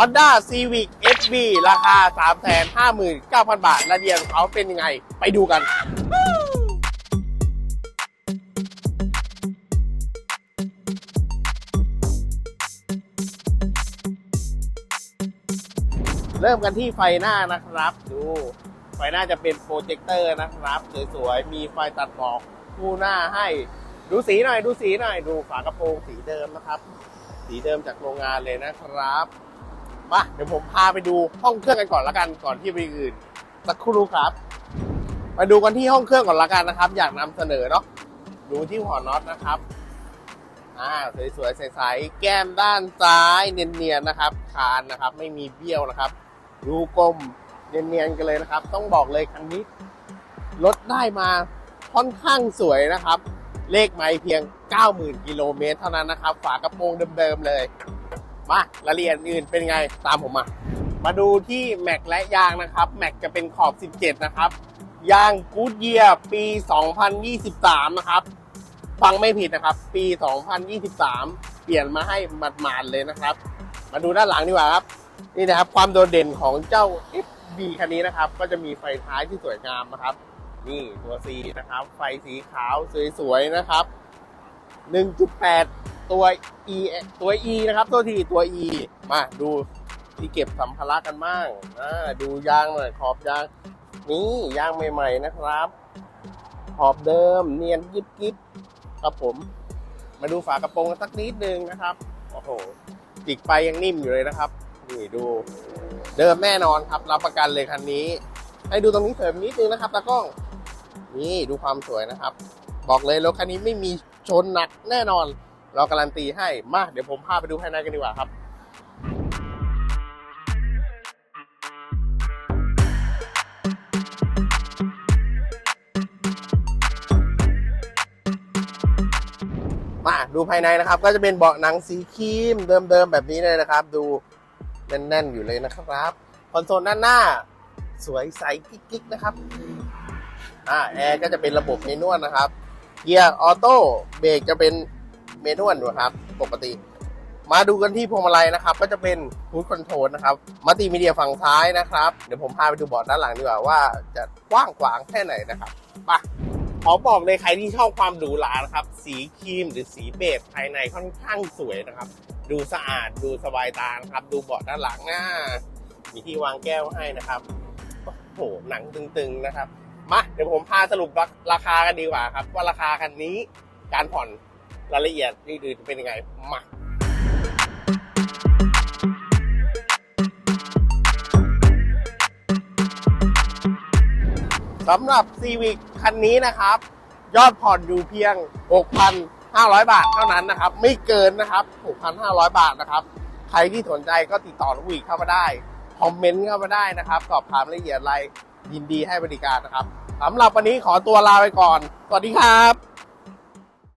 Honda Civic FB ราคา 359,000 บาทรายละเอียดของเขาเป็นยังไง ไปดูกันเริ่มกันที่ไฟหน้านะครับ ดู ไฟหน้าจะเป็นโปรเจคเตอร์นะครับ สวยๆ มีไฟตัดหมอกคู่หน้าให้ ดูสีหน่อย ดูสีหน่อย ดูฝากระโปรงสีเดิมนะครับ สีเดิมจากโรงงานเลยนะครับ มาเดี๋ยวผมพาไปดูห้องเครื่องกันก่อนละกันก่อนที่ไปอื่น สักครู่ครับมาดูกันที่ห้องเครื่องก่อนละกันนะครับ อยากนำเสนอเนาะดูที่หัวน็อตนะครับอ่าสวยๆใสๆแก้มด้านซ้ายเนียนๆนะครับ คานนะครับ ไม่มีเบี้ยวนะครับดูกลมเนียนๆกันเลยนะครับ ต้องบอกเลยคันนี้รถได้มาค่อนข้างสวยนะครับ เลขไม่เพียง 90,000 กิโลเมตรเท่านั้นนะครับ ฝากระโปรงเดิมๆเลย มารายละเอียดอื่นเป็นไงตามผมมา มาดูที่แม็กและยางนะครับ แม็กจะเป็นขอบ 17 นะครับ ยางกูดเยียปี 2023 นะครับ ฟังไม่ผิดนะครับ ปี 2023 เปลี่ยนมาให้หมาดๆเลยนะครับ มาดูด้านหลังดีกว่าครับ นี่นะครับความโดดเด่นของเจ้า FB คันนี้นะครับ ก็จะมีไฟท้ายที่สวยงามนะครับ นี่ตัว C นะครับ ไฟสีขาวสวยๆนะครับ 1.8 ตัว E ตัว E นะครับตัวทีตัว E มาดูที่เก็บสัมภาระกันบ้างอ่าดูยางหน่อยขอบยางนี่ยางใหม่ๆนะครับ ขอบเดิมเนียนยิบยิบครับผม มาดูฝากระโปรงกันสักนิดนึงนะครับโอ้โหจิกไปยังนิ่มอยู่เลยนะครับนี่ดู เดิมแน่นอนครับ รับประกันเลยคันนี้ ให้ดูตรงนี้เสริมนิดนึงนะครับตากล้อง นี่ดูความสวยนะครับ บอกเลยรถคันนี้ไม่มีชนหนักแน่นอน เราการันตีให้มาเดี๋ยวผมพาไปดูภายในกันดีกว่าครับมาดูภายในนะครับ ก็จะเป็นเบาะหนังสีครีมเดิมๆแบบนี้เลยนะครับ ดูแน่นๆอยู่เลยนะครับคอนโซลด้านหน้า สวยใสกิ๊กๆนะครับอ่าแอร์ก็จะเป็นระบบเมนวลนะครับ เกียร์ออโต้เบรกจะเป็น เมนวลนะครับ ปกติ มาดูกันที่พวงมาลัยนะครับ ก็จะเป็นฮูดคอนโทรลนะครับมัลติมีเดียฝั่งซ้ายนะครับ เดี๋ยวผมพาไปดูเบาะด้านหลังดีกว่าว่าจะกว้างขวางแค่ไหนนะครับไปขอบอกเลยใครที่ชอบความหรูหรานะครับ สีครีมหรือสีเบจภายในค่อนข้างสวยนะครับ ดูสะอาดดูสบายตานะครับ ดูเบาะด้านหลังหน้า มีที่วางแก้วให้นะครับโอ้โหหนังตึงๆนะครับมาเดี๋ยวผมพาสรุปราคากันดีกว่าครับ ว่าราคาคันนี้การผ่อน รายละเอียดอื่นๆเป็นยังไงมาสำหรับ Civic คันนี้นะครับ ยอดผ่อนอยู่เพียง 6,500 บาทเท่านั้นนะครับ ไม่เกินนะครับ 6,500 บาทนะครับ ใครที่สนใจก็ติดต่อลูกวีเข้ามาได้ คอมเมนต์เข้ามาได้นะครับสอบถามรายละเอียดอะไรยินดีให้บริการนะครับสำหรับวันนี้ขอตัวลาไปก่อน สวัสดีครับ